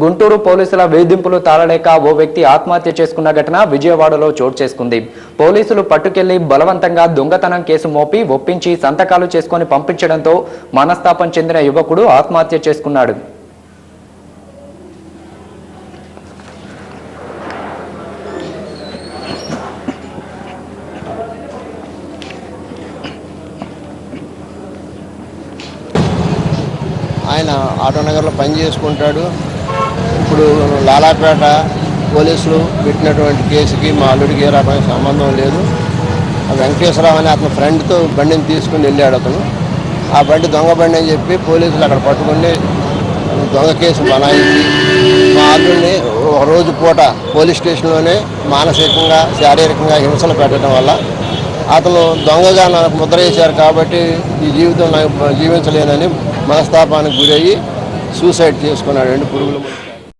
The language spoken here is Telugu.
గుంటూరు పోలీసుల వేధింపులు తాళలేక ఓ వ్యక్తి ఆత్మహత్య చేసుకున్న ఘటన విజయవాడలో చోటు చేసుకుంది. పోలీసులు పట్టుకెళ్ళి బలవంతంగా దొంగతనం కేసు మోపి ఒప్పించి సంతకాలు చేసుకొని పంపించడంతో మనస్తాపం చెందిన యువకుడు ఆత్మహత్య చేసుకున్నాడు. ఆయన ఆటోనగర్లో పని చేసుకుంటాడు. ఇప్పుడు లాలాపేట పోలీసులు పెట్టినటువంటి కేసుకి మా అల్లుడికి ఏ రకమైన సంబంధం లేదు. వెంకటేశ్వరరావు అని అతని ఫ్రెండ్తో బండిని తీసుకుని వెళ్ళాడు అతను. ఆ బండి దొంగ బండి అని చెప్పి పోలీసులు అక్కడ పట్టుకుని దొంగ కేసు బనాయించి మా అల్లుడిని ఒక రోజు పూట పోలీస్ స్టేషన్లోనే మానసికంగా శారీరకంగా హింసలు పెట్టడం వల్ల అతను దొంగగా నాకు ముద్ర వేశారు కాబట్టి ఈ జీవితం నాకు జీవించలేనని మనస్తాపానికి గురయ్యి సూసైడ్ చేసుకున్నాడు. అండి పురుగులు